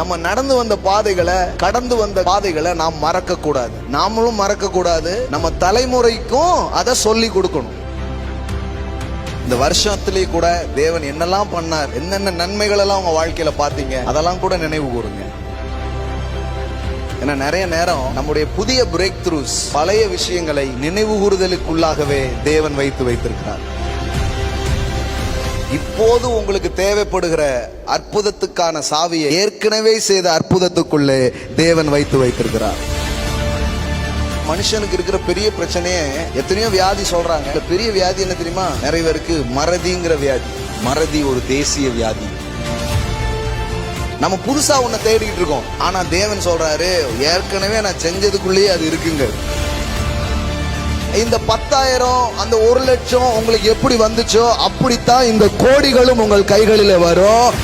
நம்ம நடந்து வந்த பாதைகளை கடந்து வந்த பாதைகளை நாம் மறக்க கூடாது நாமளும் மறக்க கூடாது நம்ம தலைமுறைக்கும் அதை சொல்லி கொடுக்கணும். இந்த வருஷத்துலயே கூட தேவன் என்னெல்லாம் பண்ணார் என்னென்ன நன்மைகள் எல்லாம் உங்க வாழ்க்கையில பாத்தீங்க அதெல்லாம் கூட நினைவு கூறுங்க. ஏன்னா நிறைய நேரம் நம்முடைய புதிய பிரேக் த்ரூஸ் பழைய விஷயங்களை நினைவு கூறுதலுக்குள்ளாகவே தேவன் வைத்து வைத்திருக்கிறார். இப்போது உங்களுக்கு தேவைப்படுகிற அற்புதத்துக்கான சாவியை ஏற்கனவே செய்த அற்புதத்துக்குள்ளே தேவன் வைத்து வைத்திருக்கிறார். மனுஷனுக்கு இருக்கிற பெரிய பிரச்சனையே எத்தனையோ வியாதி சொல்றாங்க. இந்த பெரிய வியாதி என்ன தெரியுமா? நிறைய பேருக்கு மறதிங்கிற வியாதி. மறதி ஒரு தேசிய வியாதி. நம்ம புதுசா ஒன்ன தேடிக்கிட்டு இருக்கோம். ஆனா தேவன் சொல்றாரு ஏற்கனவே நான் செஞ்சதுக்குள்ளேயே அது இருக்குங்க. இந்த பத்தாயிரம் அந்த ஒரு லட்சம் உங்களுக்கு எப்படி வந்துச்சோ அப்படித்தான் இந்த கோடிகளும் உங்கள் கைகளில் வரும்.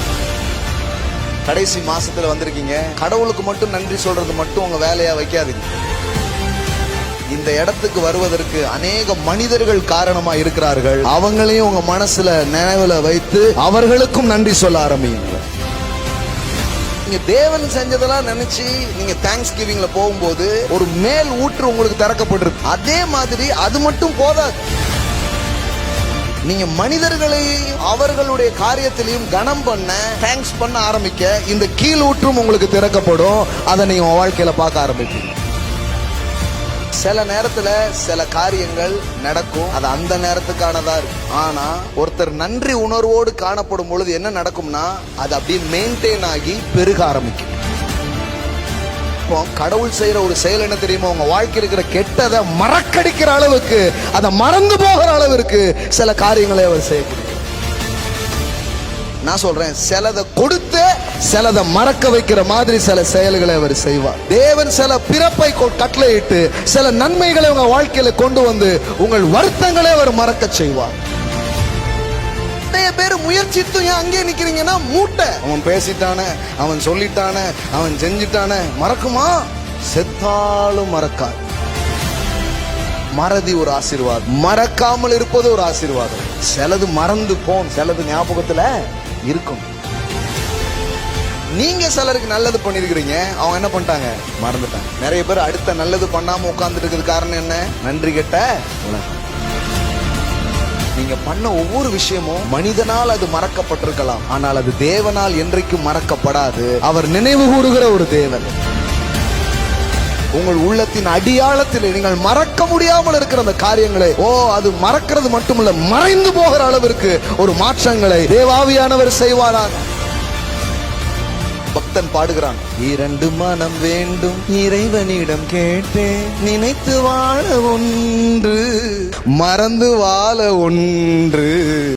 கடைசி மாசத்துல வந்திருக்கீங்க. கடவுளுக்கு மட்டும் நன்றி சொல்றது மட்டும் உங்க வேலையா வைக்காதீங்க. இந்த இடத்துக்கு வருவதற்கு அநேக மனிதர்கள் காரணமா இருக்கிறார்கள். அவங்களையும் உங்க மனசுல நினைவுல வைத்து அவர்களுக்கும் நன்றி சொல்ல ஆரம்பிங்க நீங்க தேவன் செஞ்சதெல்லாம் நினைச்சு நீங்க தேங்க்ஸ் கிவிங்ல போகும்போது ஒரு மேல் ஊற்று உங்களுக்கு திறக்கப்பட்டிருக்கு. அதே மாதிரி அது மட்டும் போதாது. நீங்க மனிதர்களையும் அவர்களுடைய காரியத்திலையும் கனம் பண்ண தேங்க்ஸ் பண்ண ஆரம்பிக்க இந்த கீழ் ஊற்றும் உங்களுக்கு திறக்கப்படும். அதை நீங்க வாழ்க்கையில பார்க்க ஆரம்பிப்பீங்க. சில நேரத்துல சில காரியங்கள் நடக்கும். அது அந்த நேரத்துக்கானதா இருக்கும். ஆனா ஒருத்தர் நன்றி உணர்வோடு காணப்படும் பொழுது என்ன நடக்கும்னா அது அப்படியே மெயின்டைன் ஆகி பெருக ஆரம்பிக்கும். இப்போ கடவுள் செய்யற ஒரு செயல் என்ன தெரியுமா? உங்க வாழ்க்கையில் இருக்கிற கெட்டதை மறக்கடிக்கிற அளவுக்கு அதை மறந்து போகிற அளவிற்கு சில காரியங்களை அவர் செய்யக்கூடிய நான் சொல்றேன் சிலதை கொடுத்து சிலதை மறக்க வைக்கிற மாதிரி சில செயல்களை அவர் செய்வார். தேவன் சில பிறப்பை கொ- கட்டளையிட்டு சில நன்மைகளை உங்க வாழ்க்கையில கொண்டு வந்து உங்கள் வருத்தங்களை அவர் மறக்க செய்வார். நிறைய பேர் முயற்சித்தும் ஏன் அங்கே நிக்கிறீங்கன்னா மூட்டை. அவன் பேசிட்டானே அவன் சொல்லிட்டானே அவன் செஞ்சிட்டானே மறக்குமா? செத்தாலும் மறக்காது. மறதி ஒரு ஆசீர்வாதம். மறக்காமல் இருப்பது ஒரு ஆசீர்வாதம். சிலது மறந்து போன் சிலது ஞாபகத்துல இருக்கும். நீங்க சிலருக்கு நல்லது பண்ணிருக்கிறீங்க அவங்க என்ன பண்ணிட்டாங்க? மறந்துட்டாங்க. நிறைய பேர் அடுத்த நல்லது பண்ணாம உட்கார்ந்துட்டு இருக்கிறது காரணம் என்ன? நன்றி கெட்ட உலகம். நீங்க பண்ண ஒவ்வொரு விஷயமும் மனிதனால் அது மறக்கப்பட்டிருக்கலாம். ஆனால் அது தேவனால் என்றைக்கும் மறக்கப்படாது. அவர் நினைவு கூறுகிற ஒரு தேவன். உங்கள் உள்ளத்தின் அடியாளத்தில் நீங்கள் மறக்க முடியாமல் இருக்கிற அந்த காரியங்களை ஓ அது மறக்கிறது மட்டுமல்ல மறைந்து போகிற அளவிற்கு ஒரு மாற்றங்களை தேவாவியானவர் செய்வாரா? பக்தன் பாடுகிறான் இரண்டு மனம் வேண்டும் இறைவனிடம் கேட்டேன் நினைத்து வாழ ஒன்று மறந்து வாழ ஒன்று.